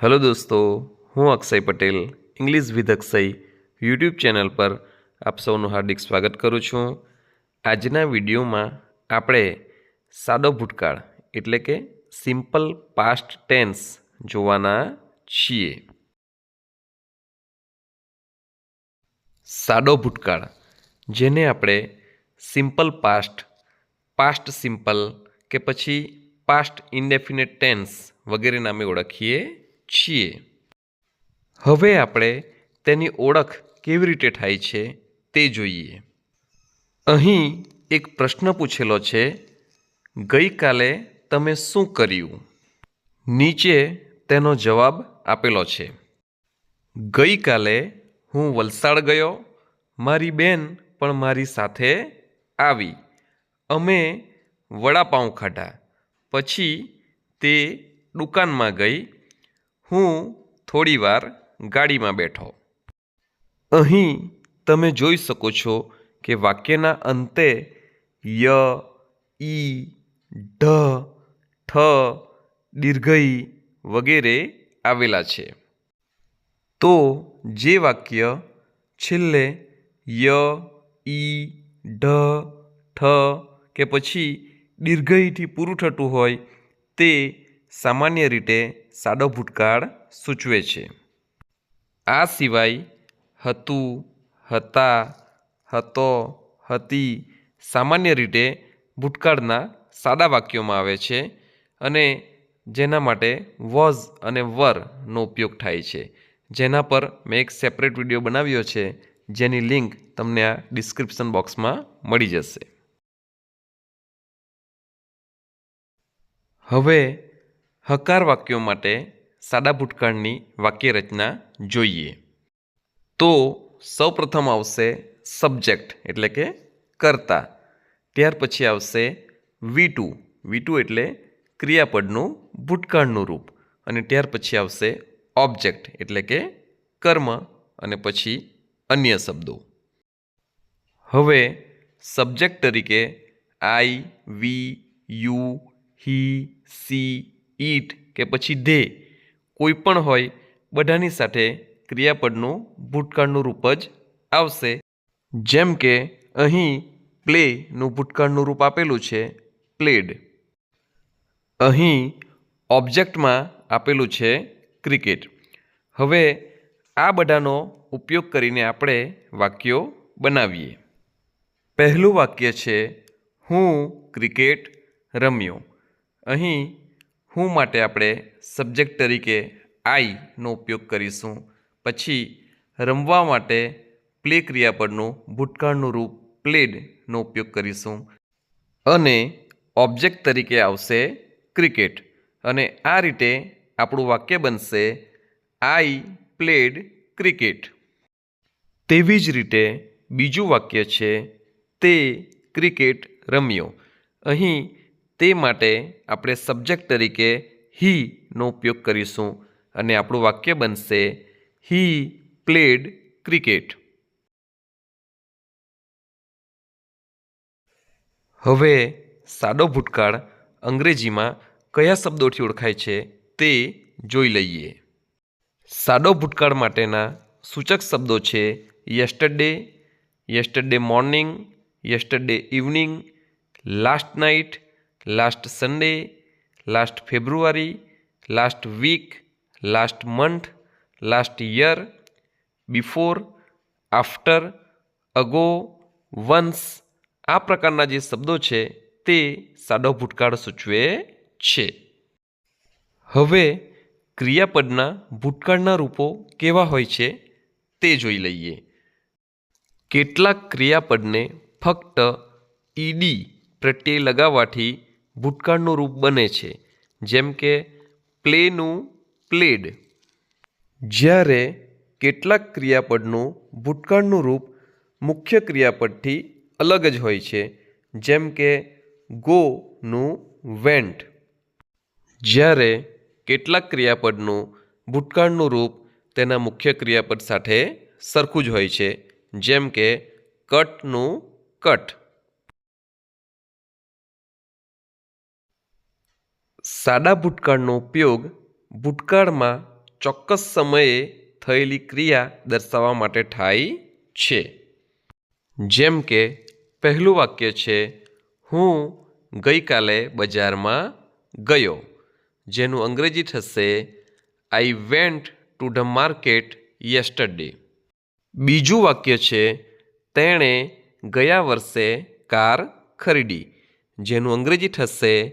Hello દોસ્તો, હું Akshay Patel, English with Akshay YouTube channel પર આપ સૌનું હાર્દિક સ્વાગત કરું છું. આજના વિડીયોમાં આપણે સાદો ભૂતકાળ, એટલે કે સિમ્પલ પાસ્ટ ટેન્સ જોવાના છીએ. સાદો ભૂતકાળ, જેને આપણે સિમ્પલ પાસ્ટ પાસ્ટ સિમ્પલ કે પછી પાસ્ટ ઇન્ડેફિનેટ ટેન્સ વગેરે નામે ઓળખીએ છીએ. હવે આપણે તેની ઓળખ કેવી રીતે થાય છે તે જોઈએ. અહીં એક પ્રશ્ન પૂછેલો છે, ગઈકાલે તમે શું કર્યું? નીચે તેનો જવાબ આપેલો છે, ગઈકાલે હું વલસાડ ગયો, મારી બેન પણ મારી સાથે આવી. અમે વડાપાઉં ખાધા, પછી તે દુકાનમાં ગઈ હું થોડીવાર ગાડીમાં બેઠો. અહીં તમે જોઈ શકો છો કે વાક્યના અંતે ય, ઈ, ઢ, ઠ, દીર્ઘઈ વગેરે આવેલા છે. તો જે વાક્ય છેલ્લે ય, ઈ, ઢ, ઠ કે પછી દીર્ઘઈથી પૂરું થતું હોય તે સામાન્ય રીતે સાદો ભૂતકાળ સૂચવે છે. આ સિવાય હતું, હતા, હતો, હતી સામાન્ય રીતે ભૂતકાળના સાદા વાક્યોમાં આવે છે અને જેના માટે વોઝ અને વરનો ઉપયોગ થાય છે. જેના પર મેં એક સેપરેટ વીડિયો બનાવ્યો છે, જેની લિંક તમને આ ડિસ્ક્રિપ્શન બોક્સમાં મળી જશે. હવે હકાર વાક્યો માટે સાદા ભૂતકાળની વાક્ય રચના જોઈએ. તો સૌપ્રથમ આવશે સબ્જેક્ટ એટલે કે કર્તા. ત્યાર પછી આવશે વી ટુ વી ટુ એટલે ક્રિયાપદનું ભૂતકાળનું રૂપ. અને ત્યાર પછી આવશે ઓબ્જેક્ટ એટલે કે કર્મ અને પછી અન્ય શબ્દો. હવે સબ્જેક્ટ તરીકે આઈ વી યુ હી સી ઈટ કે પછી ધે કોઈ પણ હોય, બધાની સાથે ક્રિયાપદનું ભૂતકાળનું રૂપ જ આવશે. જેમ કે અહીં પ્લેનું ભૂતકાળનું રૂપ આપેલું છે, પ્લેડ. અહીં ઓબ્જેક્ટમાં આપેલું છે, ક્રિકેટ. હવે આ બધાનો ઉપયોગ કરીને આપણે વાક્યો બનાવીએ. પહેલું વાક્ય છે, હું ક્રિકેટ રમ્યો. અહીં હું માટે આપણે સબ્જેક્ટ તરીકે આઈનો ઉપયોગ કરીશું. પછી રમવા માટે પ્લે ક્રિયાપદનું ભૂતકાળનું રૂપ પ્લેડનો ઉપયોગ કરીશું. અને ઓબ્જેક્ટ તરીકે આવશે ક્રિકેટ. અને આ રીતે આપણું વાક્ય બનશે આઈ પ્લેડ ક્રિકેટ. તેવી જ રીતે બીજું વાક્ય છે તે ક્રિકેટ રમ્યો. અહીં તે માટે આપણે સબ્જેક્ટ તરીકે હીનો ઉપયોગ કરીશું અને આપણું વાક્ય બનશે હી પ્લેડ ક્રિકેટ હવે સાદો ભૂતકાળ અંગ્રેજીમાં કયા શબ્દોથી ઓળખાય છે તે જોઈ લઈએ. સાદો ભૂતકાળ માટેના સૂચક શબ્દો છે yesterday yesterday morning yesterday evening last night last Sunday last February last week last month last year before after ago once આ પ્રકારના જે શબ્દો છે તે સાદો ભૂતકાળ સૂચવે છે. હવે ક્રિયાપદના ભૂતકાળના રૂપો કેવા હોય છે તે જોઈ લઈએ. કેટલાક ક્રિયાપદને ફક્ત ઈડી પ્રત્યે લગાવવાથી ભૂતકાળનું રૂપ બને છે, જેમ કે પ્લેનું પ્લેડ. જ્યારે કેટલાક ક્રિયાપદનું ભૂતકાળનું રૂપ મુખ્ય ક્રિયાપદથી અલગ જ હોય છે, જેમ કે ગોનું વેન્ટ. જ્યારે કેટલાક ક્રિયાપદનું ભૂતકાળનું રૂપ તેના મુખ્ય ક્રિયાપદ સાથે સરખું જ હોય છે, જેમ કે કટનું કટ. સાદા ભૂતકાળનો ઉપયોગ ભૂતકાળમાં ચોક્કસ સમયે થયેલી ક્રિયા દર્શાવવા માટે થાય છે. જેમ કે, પહેલું વાક્ય છે, હું ગઈકાલે બજારમાં ગયો જેનું અંગ્રેજી થશે I went to the market yesterday બીજું વાક્ય છે, તેણે ગયા વર્ષે કાર ખરીદી જેનું અંગ્રેજી થશે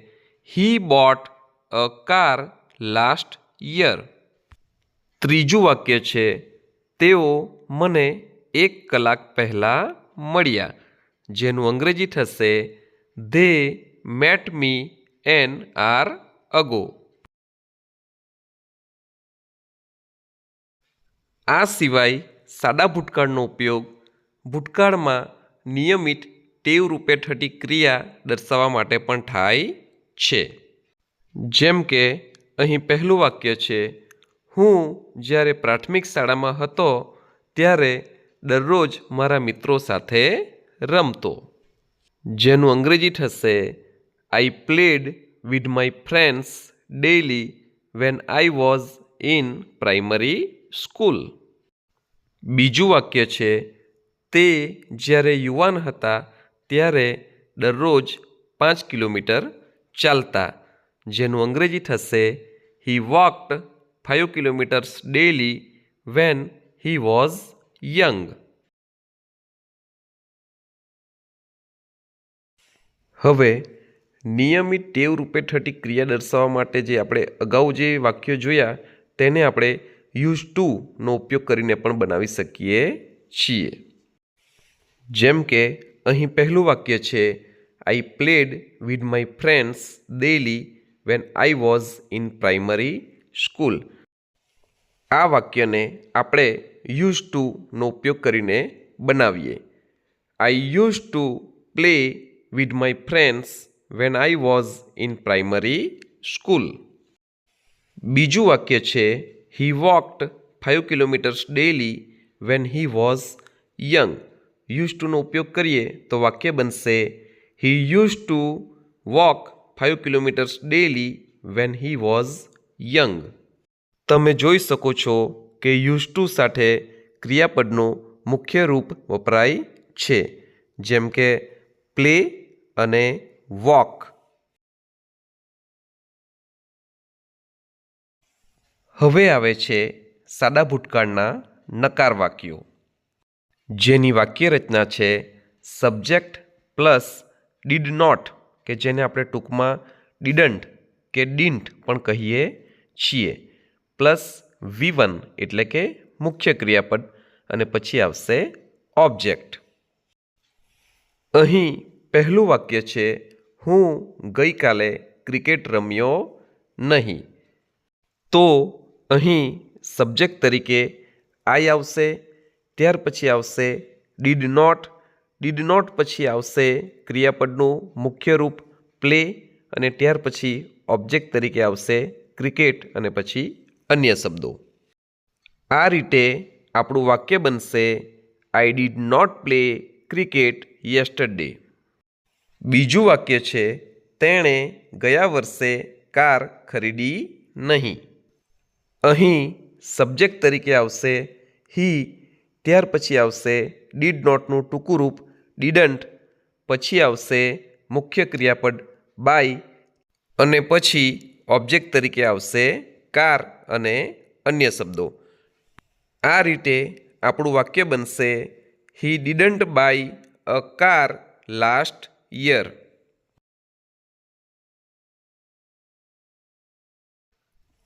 he bought a, car last year ત્રીજું વાક્ય છે, તેઓ મને એક કલાક પહેલાં મળ્યા, જેનું અંગ્રેજી થશે they met me an hour ago આ સિવાય સાદા ભૂતકાળનો ઉપયોગ ભૂતકાળમાં નિયમિત ટેવ રૂપે થતી ક્રિયા દર્શાવવા માટે પણ થાય છે. જેમ કે, અહીં પહેલું વાક્ય છે, હું જ્યારે પ્રાથમિક શાળામાં હતો, ત્યારે દરરોજ મારા મિત્રો સાથે રમતો. જેનું અંગ્રેજી થશે I played with my friends daily when I was in primary school બીજું વાક્ય છે, તે જ્યારે યુવાન હતા, ત્યારે દરરોજ પાંચ કિલોમીટર ચાલતા જેનું અંગ્રેજી થશે he walked five kilometres daily when he was young હવે, નિયમિત ટેવ રૂપે થતી ક્રિયા દર્શાવવા માટે જે આપણે અગાઉ જે વાક્યો જોયા, તેને આપણે યુઝ ટુનો ઉપયોગ કરીને પણ બનાવી શકીએ છીએ. જેમ કે, અહીં પહેલું વાક્ય છે I played with my friends daily when I was in primary school આ વાક્યને આપણે યુઝ ટુનો ઉપયોગ કરીને બનાવીએ. I use to play with my friends when I was in primary school બીજું વાક્ય છે he walked five kilometres daily when he was young use ટુનો ઉપયોગ કરીએ તો વાક્ય બનશે he use to walk five kilometres daily when he was young તમે જોઈ શકો છો કે યુઝ ટુ સાથે ક્રિયાપદનું મુખ્ય રૂપ વપરાય છે, જેમ કે પ્લે અને વોક હવે આવે છે સાદા ભૂતકાળના નકાર વાક્યો, જેની વાક્ય રચના છે સબ્જેક્ટ પ્લસ ડીડ નોટ કે જેને આપણે ટૂંકમાં ડીડન્ટ કે ડિન્ટ પણ કહીએ છીએ. પ્લસ વી વન એટલે કે મુખ્ય ક્રિયાપદ અને પછી આવશે ઓબ્જેક્ટ. અહીં પહેલું વાક્ય છે, હું ગઈકાલે ક્રિકેટ રમ્યો નહીં. તો અહીં સબ્જેક્ટ તરીકે આઈ આવશે, ત્યાર પછી આવશે ડીડ નોટ ડીડ નોટ પછી આવશે ક્રિયાપદનું મુખ્ય રૂપ પ્લે અને ત્યાર પછી ઓબ્જેક્ટ તરીકે આવશે ક્રિકેટ અને પછી અન્ય શબ્દો. આ રીતે આપણું વાક્ય બનશે I did not play cricket yesterday બીજું વાક્ય છે, તેણે ગયા વર્ષે કાર ખરીદી નહીં. અહીં સબ્જેક્ટ તરીકે આવશે હી ત્યાર પછી આવશે ડીડ નોટનું ટૂંકું રૂપ ડીડન્ટ. પછી આવશે મુખ્ય ક્રિયાપદ બાય અને પછી ઓબ્જેક્ટ તરીકે આવશે કાર અને અન્ય શબ્દો. આ રીતે આપણું વાક્ય બનશે, he didn't buy a car last year.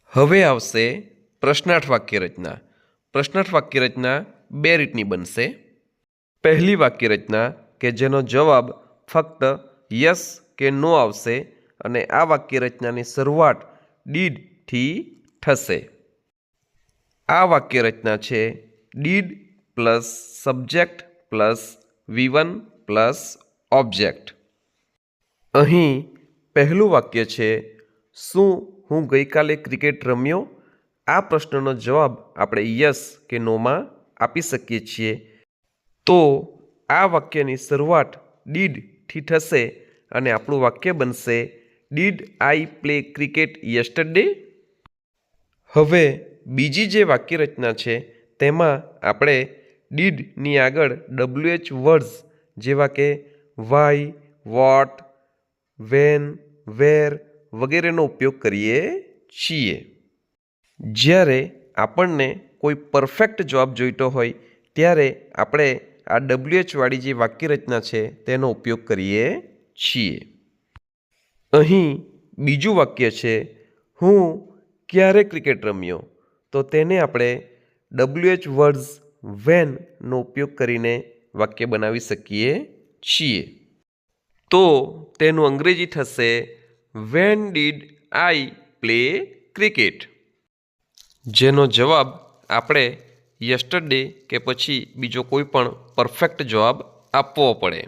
હવે આવશે પ્રશ્નાર્થ વાક્ય રચના પ્રશ્નાર્થ વાક્ય રચના બે રીતની બનશે. પહેલી વાક્ય રચના કે જેનો જવાબ ફક્ત યસ કે નો આવશે અને આ વાક્ય રચનાની શરૂઆત ડીડથી થશે. આ વાક્ય રચના છે did plus subject plus V one plus object. અહીં પહેલું વાક્ય છે શું હું ગઈકાલે ક્રિકેટ રમ્યો? આ પ્રશ્નનો જવાબ આપણે યસ કે નોમાં આપી શકીએ છીએ. તો આ વાક્યની શરૂઆત ડીડથી થશે અને આપણું વાક્ય બનશે, did I play cricket yesterday? હવે બીજી જે વાક્ય રચના છે, તેમાં આપણે ડીડની આગળ ડબલ્યુ એચ વર્ડ્સ જેવા કે વાય વોટ વેન વેર વગેરેનો ઉપયોગ કરીએ છીએ. જ્યારે આપણને કોઈ પરફેક્ટ જવાબ જોઈતો હોય, ત્યારે આપણે આ ડબલ્યુ વાળી જે વાક્ય રચના છે, તેનો ઉપયોગ કરીએ છીએ. અહીં બીજું વાક્ય છે, હું ક્યારે ક્રિકેટ રમ્યો? તો તેને આપણે ડબ્લ્યુએચ વર્ડ્સ વેનનો ઉપયોગ કરીને વાક્ય બનાવી શકીએ છીએ. તો તેનું અંગ્રેજી થશે when did I play cricket જેનો જવાબ આપણે યસ્ટરડે કે પછી બીજો કોઈ પણ પરફેક્ટ જવાબ આપવો પડે.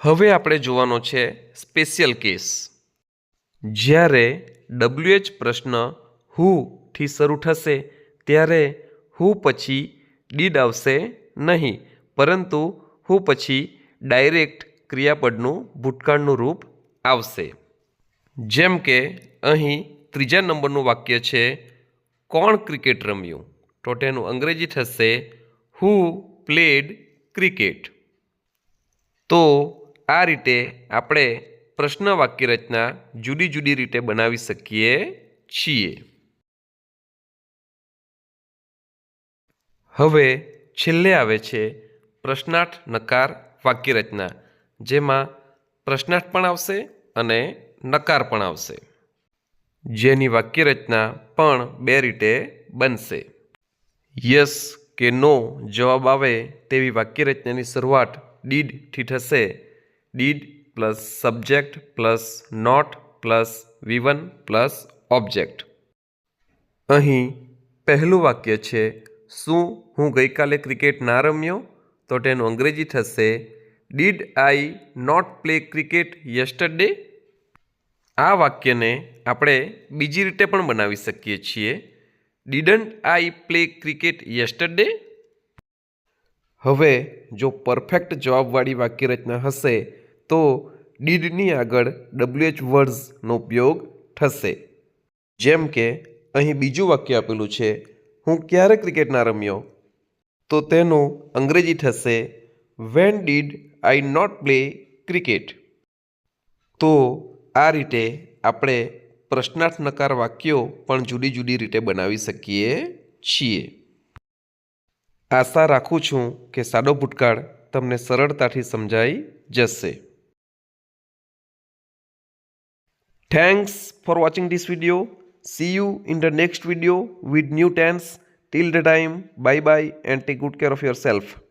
હવે આપણે જોવાનો છે સ્પેશિયલ કેસ જ્યારે ડબલ્યુએચ પ્રશ્ન હુથી શરૂ થશે, ત્યારે હુ પછી ડીડ આવશે નહીં, પરંતુ હુ પછી ડાયરેક્ટ ક્રિયાપદનું ભૂતકાળનું રૂપ આવશે. જેમ કે, અહીં ત્રીજા નંબરનું વાક્ય છે, કોણ ક્રિકેટ રમ્યું? તો તેનું અંગ્રેજી થશે હુ પ્લેડ ક્રિકેટ તો આ રીતે આપણે પ્રશ્ન વાક્ય રચના જુદી જુદી રીતે બનાવી શકીએ છીએ. હવે છેલ્લે આવે છે પ્રશ્નાર્થ નકાર વાક્ય રચના જેમાં પ્રશ્નાર્થ પણ આવશે અને નકાર પણ આવશે. જેની વાક્ય રચના પણ બે રીતે બનશે. યસ કે નો જવાબ આવે તેવી વાક્ય રચનાની શરૂઆત ડીડથી થશે. Did plus subject plus not plus V one plus object. અહીં પહેલું વાક્ય છે, શું હું ગઈકાલે ક્રિકેટ ના રમ્યો? તો તેનું અંગ્રેજી થશે, did I not play cricket yesterday? આ વાક્યને આપણે બીજી રીતે પણ બનાવી શકીએ છીએ. Didn't I play cricket yesterday હવે જો પરફેક્ટ જવાબવાળી વાક્ય રચના હશે, તો ડીડની આગળ ડબલ્યુએચ વર્ડ્સનો ઉપયોગ થશે. જેમ કે, અહીં બીજું વાક્ય આપેલું છે, હું ક્યારે ક્રિકેટ ના રમ્યો? તો તેનું અંગ્રેજી થશે when did I not play cricket તો આ રીતે આપણે પ્રશ્નાર્થ નકાર વાક્યો પણ જુદી જુદી રીતે બનાવી શકીએ છીએ. આશા રાખું છું કે સાદો ભૂતકાળ તમને સરળતાથી સમજાઈ જશે. Thanks for watching this video see you in the next video with new tense till the time bye bye and take good care of yourself